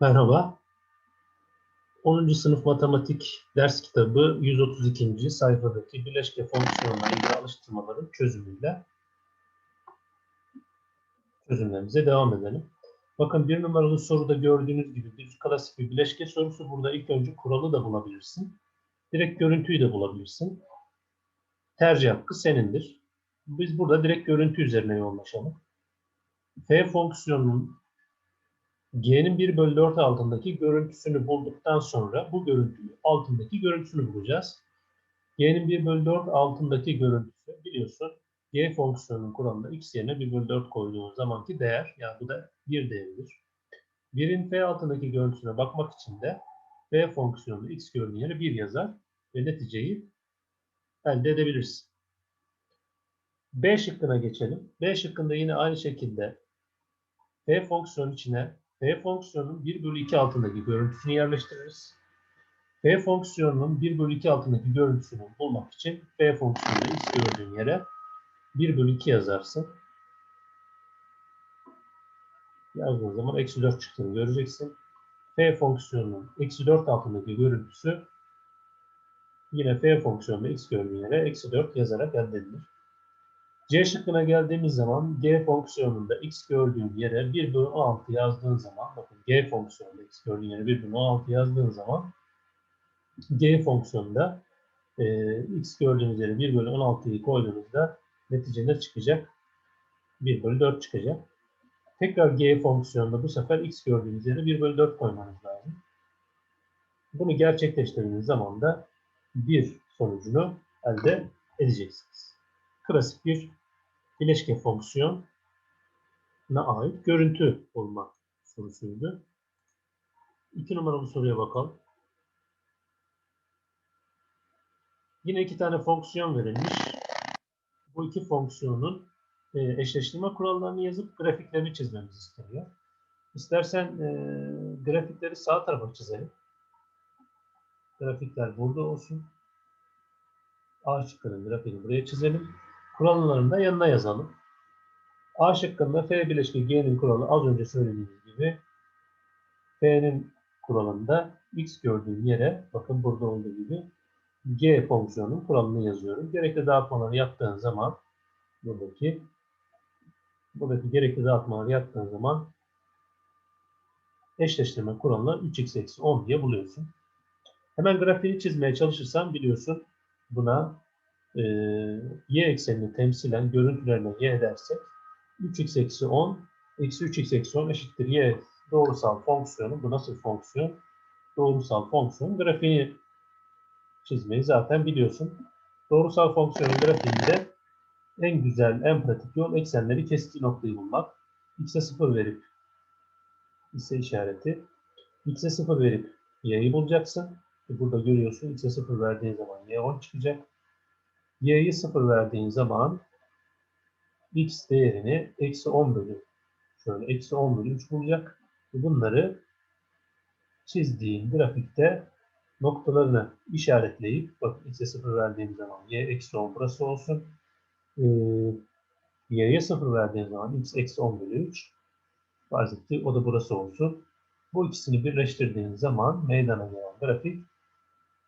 Merhaba. 10. sınıf matematik ders kitabı 132. sayfadaki bileşke fonksiyonla ilgili alıştırmaların çözümüyle çözümlerimize devam edelim. Bakın bir numaralı soruda gördüğünüz gibi bir klasik bir bileşke sorusu. Burada ilk önce kuralı da bulabilirsin. Direkt görüntüyü de bulabilirsin. Tercih hakkı senindir. Biz burada direkt görüntü üzerine yoğunlaşalım. F fonksiyonunun G'nin 1 bölü 4 altındaki görüntüsünü bulduktan sonra bu görüntüyü altındaki görüntüsünü bulacağız. G'nin 1 bölü 4 altındaki görüntüsü biliyorsun G fonksiyonunun kuralında x yerine 1 bölü 4 koyduğun zamanki değer yani bu da 1 değeridir. 1'in F altındaki görüntüsüne bakmak için de F fonksiyonunu x gördüğün yere 1 yazar ve neticeyi elde edebilirsin. B şıkkına geçelim. B şıkkında yine aynı şekilde F fonksiyonu içine F fonksiyonunun 1 bölü 2 altındaki görüntüsünü yerleştiririz. F fonksiyonunun 1 bölü 2 altındaki görüntüsünü bulmak için F fonksiyonunu x gördüğün yere 1 bölü 2 yazarsın. Yazdığın zaman eksi 4 çıktığını göreceksin. F fonksiyonunun eksi 4 altındaki görüntüsü yine F fonksiyonunda x gördüğün yere eksi 4 yazarak elde edilir. C şıkkına geldiğimiz zaman G fonksiyonunda x gördüğün yere 1 bölü 16 yazdığın zaman bakın G fonksiyonunda x gördüğün yere 1 bölü 16 yazdığın zaman G fonksiyonunda e, x gördüğünüz yere 1 bölü 16'yı koyduğunuzda netice ne çıkacak? 1 bölü 4 çıkacak. Tekrar G fonksiyonunda bu sefer x gördüğünüz yere 1 bölü 4 koymanız lazım. Bunu gerçekleştirdiğiniz zaman da bir sonucunu elde edeceksiniz. Klasik bir bileşke fonksiyona ait görüntü bulma sorusuydu. İki numaralı soruya bakalım. Yine iki tane fonksiyon verilmiş. Bu iki fonksiyonun e, eşleştirme kurallarını yazıp grafiklerini çizmemiz isteniyor. İstersen e, grafikleri sağ tarafa çizelim. Grafikler burada olsun. A şıkkının grafiğini buraya çizelim. Kurallarını da yanına yazalım. A şıkkında F bileşke G'nin kuralı az önce söylediğimiz gibi F'nin kuralında X gördüğüm yere bakın burada olduğu gibi G fonksiyonunun kuralını yazıyorum. Gerekli dağıtmaları yaptığın zaman buradaki buradaki gerekli dağıtmaları yaptığın zaman eşleştirme kuralını 3x eksi 10 diye buluyorsun. Hemen grafiğini çizmeye çalışırsan biliyorsun buna e, y eksenini temsilen görüntülerine y edersek 3x eksi 10 eksi 3x eksi 10 eşittir y doğrusal fonksiyonu. Bu nasıl fonksiyon? Doğrusal fonksiyon grafiğini çizmeyi zaten biliyorsun. Doğrusal fonksiyonun grafiğinde en güzel, en pratik yol eksenleri kestiği noktayı bulmak. x'e 0 verip ise işareti. x'e 0 verip y'yi bulacaksın. Burada görüyorsun x'e 0 verdiğin zaman y 10 çıkacak y'yi 0 verdiğin zaman x değerini eksi 10 bölü şöyle eksi 10 bölü 3 bulacak. Bunları çizdiğin grafikte noktalarını işaretleyip bak x'e 0 verdiğim zaman y eksi 10 burası olsun. Ee, y'ye 0 verdiğim zaman x eksi 10 bölü 3 farz etti. O da burası olsun. Bu ikisini birleştirdiğin zaman meydana gelen grafik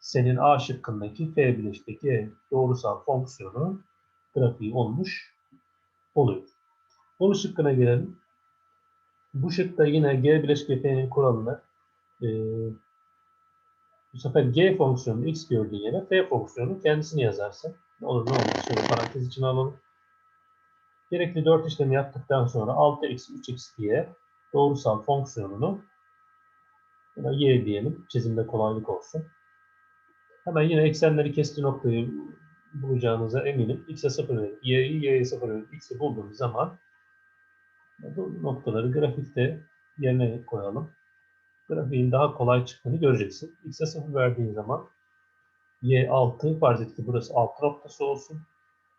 senin A şıkkındaki F bileşteki doğrusal fonksiyonu grafiği olmuş oluyor. Onun şıkkına gelelim. Bu şıkta yine G bileşke F'nin kuralını e, bu sefer G fonksiyonu x gördüğün yere F fonksiyonu kendisini yazarsın. Ne olur ne olmaz. Şöyle parantez içine alalım. Gerekli 4 işlemi yaptıktan sonra 6 eksi 3x diye doğrusal fonksiyonunu y diyelim. Çizimde kolaylık olsun. Hemen yine eksenleri kestiği noktayı bulacağınıza eminim. X'e 0 verip Y'yi Y'ye 0 verip X'i bulduğumuz zaman bu noktaları grafikte yerine koyalım. Grafiğin daha kolay çıktığını göreceksin. X'e 0 verdiğin zaman Y 6 farz et ki burası 6 noktası olsun.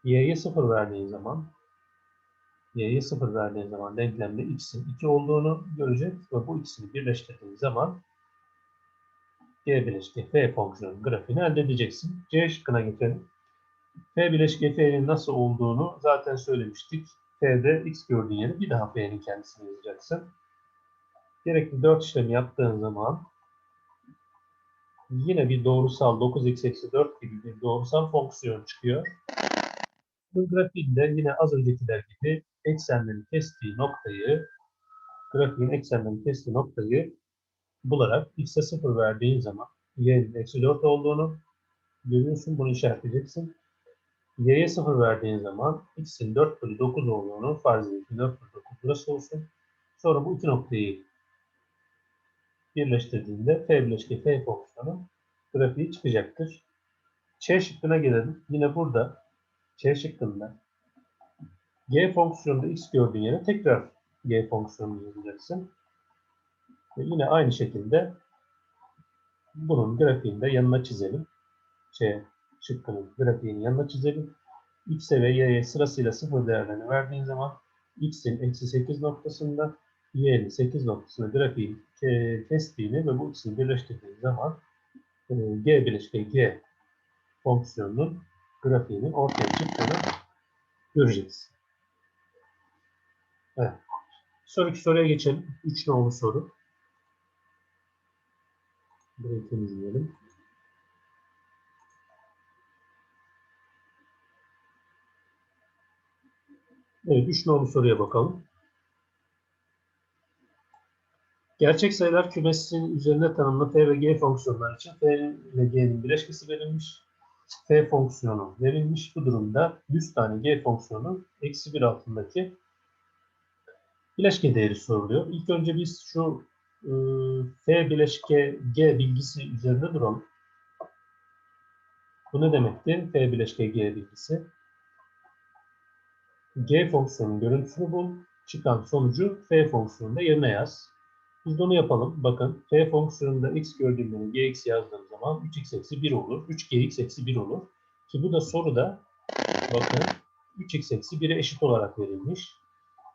Y'ye 0 verdiğin zaman Y'ye 0 verdiğin zaman denklemde X'in 2 olduğunu görecek ve bu ikisini birleştirdiğin zaman G bileşke F fonksiyonu grafiğini elde edeceksin. C şıkkına geçelim. F bileşke F'nin nasıl olduğunu zaten söylemiştik. F'de X gördüğün yere bir daha F'nin kendisini yazacaksın. Gerekli 4 işlemi yaptığın zaman yine bir doğrusal 9x eksi 4 gibi bir doğrusal fonksiyon çıkıyor. Bu grafiğinde yine az öncekiler gibi eksenlerin kestiği noktayı grafiğin eksenlerin kestiği noktayı bularak x'e 0 verdiğin zaman y'nin eksi 4 olduğunu görüyorsun. Bunu işaretleyeceksin. y'ye 0 verdiğin zaman x'in 4 bölü 9 olduğunu farz ediyorsun. 4 bölü 9 burası olsun. Sonra bu iki noktayı birleştirdiğinde f bileşke f fonksiyonu grafiği çıkacaktır. Ç şıkkına gelelim. Yine burada Ç şıkkında g fonksiyonunda x gördüğün yere tekrar g fonksiyonunu yazacaksın. Ve yine aynı şekilde bunun grafiğinde yanına çizelim. Ç şıkkının grafiğinin yanına çizelim. X'e ve Y'ye sırasıyla sıfır değerlerini verdiğin zaman X'in eksi 8 noktasında Y'nin 8 noktasında grafiği kestiğini ve bu ikisini birleştirdiğin zaman e, G bileşke G fonksiyonunun grafiğinin ortaya çıktığını göreceğiz. Evet. Sonraki soruya geçelim. 3 nolu soru. Burayı temizleyelim. Evet, 3 nolu soruya bakalım. Gerçek sayılar kümesinin üzerinde tanımlı f ve g fonksiyonlar için f ile g'nin bileşkesi verilmiş. f fonksiyonu verilmiş. Bu durumda 100 tane g fonksiyonu eksi 1 altındaki bileşke değeri soruluyor. İlk önce biz şu f bileşke g bilgisi üzerinde duralım. Bu ne demekti? f bileşke g bilgisi. g fonksiyonun görüntüsünü bul. Çıkan sonucu f fonksiyonunda yerine yaz. Biz de onu yapalım. Bakın f fonksiyonunda x gördüğümde gx yazdığım zaman 3x eksi 1 olur. 3gx eksi 1 olur. Ki bu da soruda bakın 3x eksi 1'e eşit olarak verilmiş.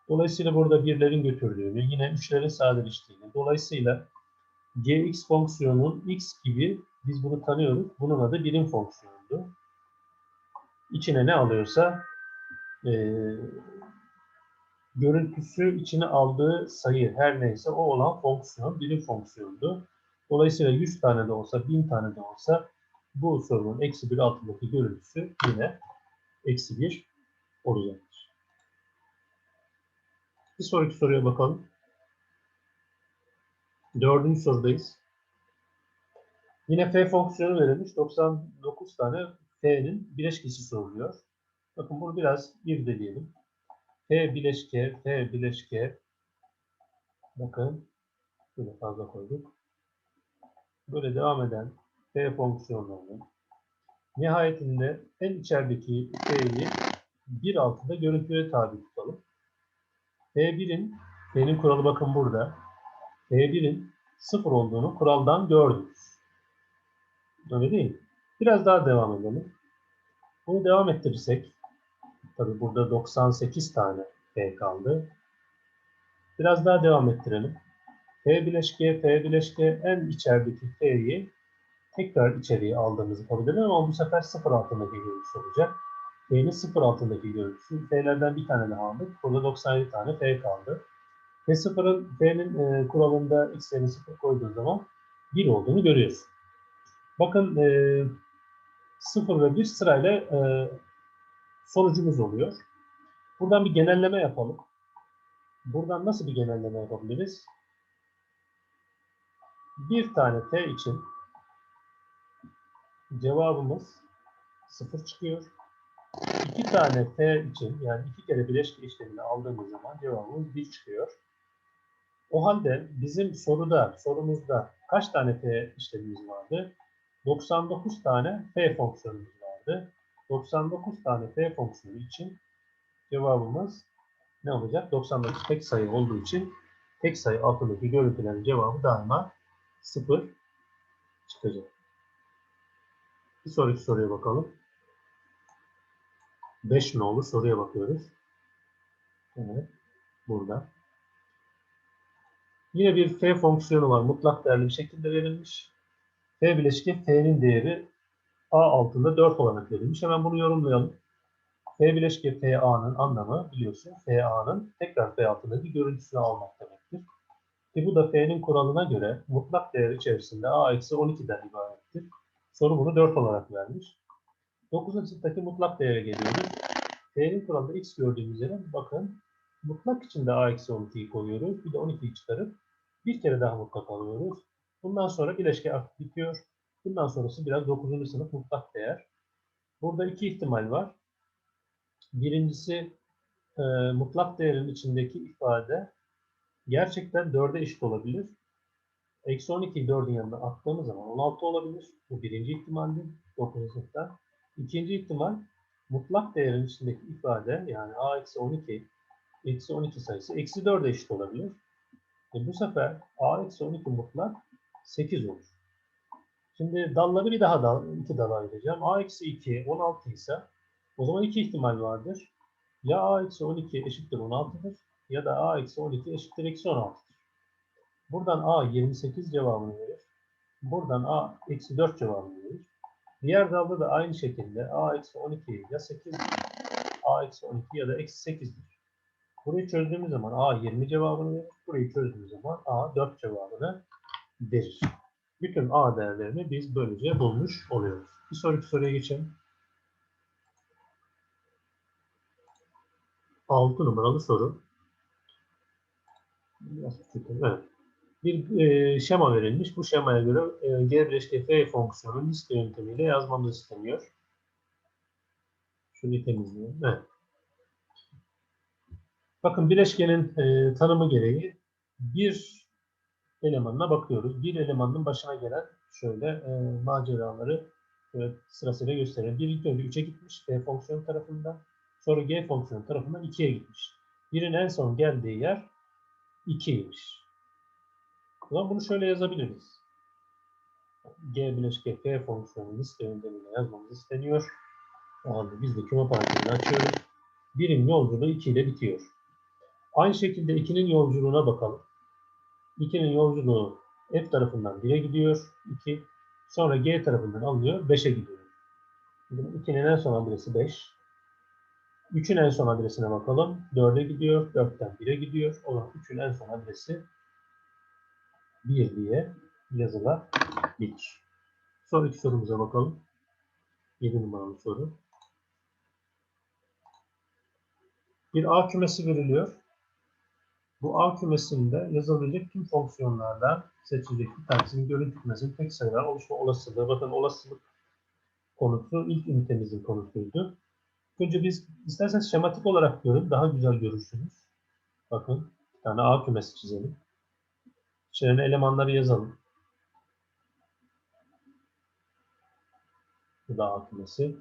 Dolayısıyla burada birlerin götürdüğünü, yine 3'lerin sadeleştiğini, dolayısıyla gx fonksiyonunun x gibi biz bunu tanıyoruz. Bunun adı birim fonksiyondu. İçine ne alıyorsa e, görüntüsü içine aldığı sayı her neyse o olan fonksiyon birim fonksiyondu. Dolayısıyla 100 tane de olsa 1000 tane de olsa bu sorunun eksi 1 altındaki görüntüsü yine eksi 1 olacaktır. Bir sonraki soruya bakalım. Dördüncü sorudayız. Yine f fonksiyonu verilmiş. 99 tane f'nin bileşkesi soruluyor. Bakın bunu biraz irdeleyelim. F bileşke, F bileşke. Bakın. Şöyle fazla koyduk. Böyle devam eden F fonksiyonlarının nihayetinde en içerideki F'yi bir altında görüntüye tabi tutalım. F1'in, F'nin kuralı bakın burada. F1'in sıfır olduğunu kuraldan gördünüz. Öyle değil mi? Biraz daha devam edelim. Bunu devam ettirirsek Tabi burada 98 tane F kaldı. Biraz daha devam ettirelim. F bileşke, F bileşke en içerideki F'yi tekrar içeriye aldığımızı kabul edelim ama bu sefer sıfır altındaki görüntüsü olacak. F'nin sıfır altındaki görüntüsü. F'lerden bir tane daha aldık. Burada 97 tane F kaldı. F sıfırın, F'nin e, kuralında x'lerini sıfır koyduğun zaman 1 olduğunu görüyorsun. Bakın e, 0 ve 1 sırayla e, sonucumuz oluyor. Buradan bir genelleme yapalım. Buradan nasıl bir genelleme yapabiliriz? Bir tane t için cevabımız 0 çıkıyor. İki tane t için yani iki kere bileşke işlemini aldığımız zaman cevabımız 1 çıkıyor. O halde bizim soruda, sorumuzda kaç tane t işlemimiz vardı? 99 tane f fonksiyonumuz vardı. 99 tane f fonksiyonu için cevabımız ne olacak? 99 tek sayı olduğu için tek sayı altındaki görüntülerin cevabı daima 0 çıkacak. Bir sonraki soruya bakalım. 5 nolu soruya bakıyoruz. Evet. Burada. Yine bir f fonksiyonu var. Mutlak değerli bir şekilde verilmiş. f bileşke f'nin değeri A altında 4 olarak verilmiş. Hemen bunu yorumlayalım. F bileşke FA'nın anlamı biliyorsun FA'nın tekrar F altındaki görüntüsünü almak demektir. Ki bu da F'nin kuralına göre mutlak değer içerisinde A eksi 12'den ibarettir. Soru bunu 4 olarak vermiş. 9. sınıftaki mutlak değere geliyoruz. F'nin kuralında x gördüğümüz yere bakın mutlak içinde A eksi 12'yi koyuyoruz. Bir de 12'yi çıkarıp bir kere daha mutlak alıyoruz. Bundan sonra bileşke artık bitiyor. Bundan sonrası biraz 9. sınıf mutlak değer. Burada iki ihtimal var. Birincisi e, mutlak değerin içindeki ifade gerçekten 4'e eşit olabilir. Eksi 12'yi 4'ün yanına attığımız zaman 16 olabilir. Bu birinci ihtimaldi 9. sınıfta. İkinci ihtimal mutlak değerin içindeki ifade yani a eksi 12 eksi 12 sayısı eksi 4'e eşit olabilir. E bu sefer a eksi 12 mutlak 8 olur. Şimdi dalları bir daha dal, iki dala ayıracağım. a eksi 2 16 ise o zaman iki ihtimal vardır. Ya a eksi 12 eşittir 16'dır ya da a eksi 12 eşittir eksi 16'dır. Buradan a 28 cevabını verir. Buradan a eksi 4 cevabını verir. Diğer dalda da aynı şekilde a eksi 12 ya 8 a eksi 12 ya da eksi 8'dir. Burayı çözdüğümüz zaman a 20 cevabını verir. Burayı çözdüğümüz zaman a 4 cevabını verir. Bütün a değerlerini biz böylece bulmuş oluyoruz. Bir sonraki soruya geçelim. 6 numaralı soru. Evet. Bir e, şema verilmiş. Bu şemaya göre e, G bileşke F fonksiyonu liste yöntemiyle yazmamız isteniyor. Şunu temizleyelim. Evet. Bakın bileşkenin e, tanımı gereği bir elemanına bakıyoruz. Bir elemanın başına gelen şöyle e, maceraları şöyle sırasıyla gösterelim. Bir ilk önce 3'e gitmiş F fonksiyonu tarafından. Sonra G fonksiyonu tarafından 2'ye gitmiş. Birin en son geldiği yer 2'ymiş. O zaman bunu şöyle yazabiliriz. G bileşke F fonksiyonu liste yöntemiyle yazmamız isteniyor. O halde biz de küme parantezini açıyoruz. Birin yolculuğu 2 ile bitiyor. Aynı şekilde 2'nin yolculuğuna bakalım. 2'nin yolculuğu F tarafından 1'e gidiyor. 2. Sonra G tarafından alınıyor. 5'e gidiyor. 2'nin en son adresi 5. 3'ün en son adresine bakalım. 4'e gidiyor. 4'ten 1'e gidiyor. O zaman 3'ün en son adresi 1 diye yazılabilir. Sonraki sorumuza bakalım. 7 numaralı soru. Bir A kümesi veriliyor. Bu A kümesinde yazılabilecek tüm fonksiyonlardan seçilecek bir tanesinin görüntü kümesinin tek sayılar oluşma olasılığı. Bakın olasılık konusu ilk ünitemizin konusuydu. Önce biz isterseniz şematik olarak görün. Daha güzel görürsünüz. Bakın bir tane A kümesi çizelim. İçerine elemanları yazalım. Bu da A kümesi.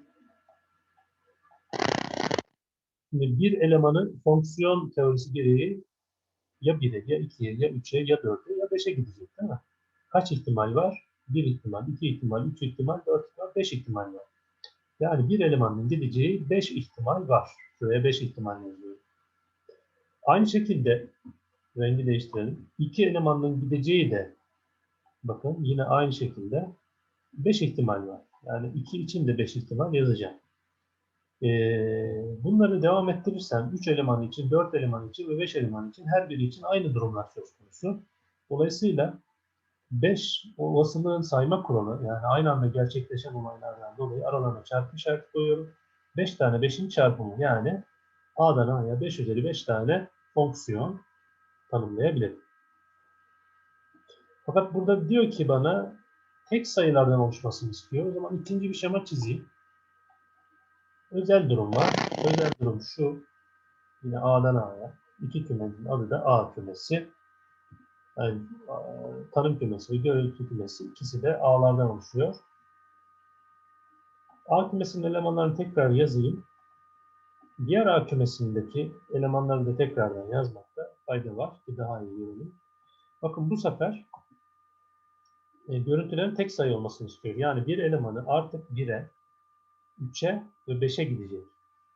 Şimdi bir elemanın fonksiyon teorisi gereği ya 1'e, ya 2'ye, ya 3'e, ya 4'e, ya 5'e gidecek değil mi? Kaç ihtimal var? 1 ihtimal, 2 ihtimal, 3 ihtimal, 4 ihtimal, 5 ihtimal var. Yani bir elemanın gideceği 5 ihtimal var. Şuraya 5 ihtimal yazıyorum. Aynı şekilde rengi değiştirelim. İki elemanın gideceği de bakın yine aynı şekilde 5 ihtimal var. Yani 2 için de 5 ihtimal yazacağım. Ee, bunları devam ettirirsem 3 eleman için, 4 eleman için ve 5 eleman için her biri için aynı durumlar söz konusu. Dolayısıyla 5 olasılığın sayma kuralı yani aynı anda gerçekleşen olaylardan dolayı aralarına çarpı işareti koyuyorum. 5 tane 5'in çarpımı yani A'dan A'ya 5 üzeri 5 tane fonksiyon tanımlayabilirim. Fakat burada diyor ki bana tek sayılardan oluşmasını istiyor. O zaman ikinci bir şema çizeyim. Özel durum var. Özel durum şu. Yine A'dan A'ya. İki kümenin adı da A kümesi. Yani tanım kümesi ve görüntü kümesi ikisi de A'lardan oluşuyor. A kümesinin elemanlarını tekrar yazayım. Diğer A kümesindeki elemanları da tekrardan yazmakta fayda var ki daha iyi görelim. Bakın bu sefer e, görüntülerin tek sayı olmasını istiyor. Yani bir elemanı artık 1'e, 3'e ve 5'e gidecek.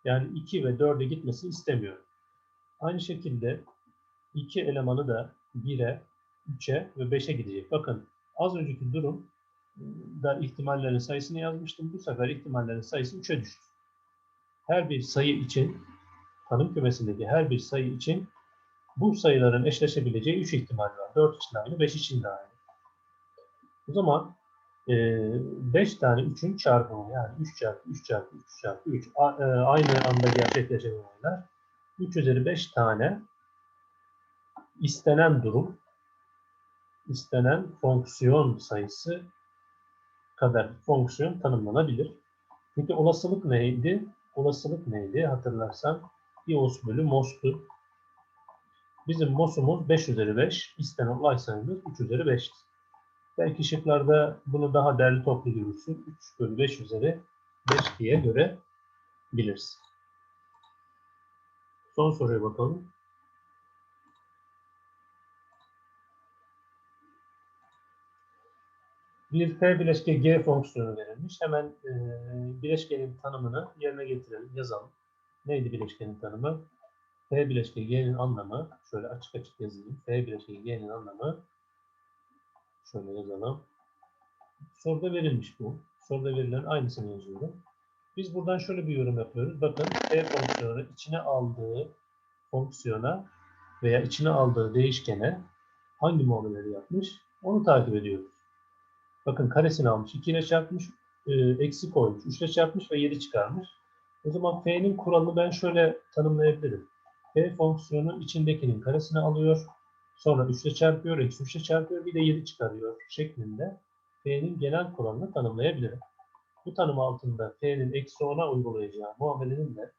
Yani 2 ve 4'e gitmesini istemiyorum. Aynı şekilde iki elemanı da 1'e, 3'e ve 5'e gidecek. Bakın az önceki durum da ihtimallerin sayısını yazmıştım. Bu sefer ihtimallerin sayısı 3'e düştü. Her bir sayı için tanım kümesindeki her bir sayı için Bu sayıların eşleşebileceği 3 ihtimal var. 4 için aynı, 5 için de aynı. O zaman 5 tane 3'ün çarpımı yani 3 çarpı 3 çarpı 3 çarpı 3 a- e, aynı anda gerçekleşen olaylar 3 üzeri 5 tane istenen durum istenen fonksiyon sayısı kadar fonksiyon tanımlanabilir. Peki olasılık neydi? Olasılık neydi? Hatırlarsan ios bölü mos'tu. Bizim mos'umuz 5 üzeri 5. istenen olay sayımız 3 üzeri 5'ti. Belki şıklarda bunu daha derli toplu görürsün. 3 bölü 5 üzeri 5 diye görebilirsin. Son soruya bakalım. Bir F bileşke G fonksiyonu verilmiş. Hemen e, bileşkenin tanımını yerine getirelim, yazalım. Neydi bileşkenin tanımı? F bileşke G'nin anlamı, şöyle açık açık yazayım. F bileşke G'nin anlamı, şöyle yazalım. Soruda verilmiş bu. Soruda verilen aynısını yazıyorum. Biz buradan şöyle bir yorum yapıyoruz. Bakın F fonksiyonu içine aldığı fonksiyona veya içine aldığı değişkene hangi muameleleri yapmış? Onu takip ediyoruz. Bakın karesini almış, 2 ile çarpmış, e, eksi koymuş, 3 ile çarpmış ve 7 çıkarmış. O zaman f'nin kuralını ben şöyle tanımlayabilirim. F fonksiyonu içindekinin karesini alıyor, sonra 3 ile çarpıyor, eksi 3 ile çarpıyor, bir de 7 çıkarıyor şeklinde f'nin genel kuralını tanımlayabilirim. Bu tanım altında f'nin eksi 10'a uygulayacağı muamelenin de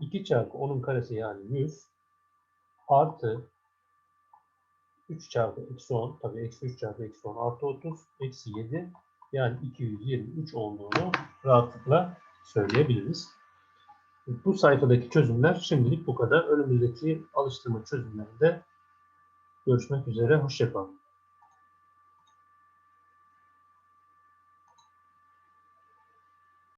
2 çarpı 10'un karesi yani 100 artı 3 çarpı eksi 10, tabii eksi 3 çarpı eksi 10 artı 30, eksi 7 yani 223 olduğunu rahatlıkla söyleyebiliriz. Bu sayfadaki çözümler şimdilik bu kadar. Önümüzdeki alıştırma çözümlerinde görüşmek üzere. Hoşçakalın.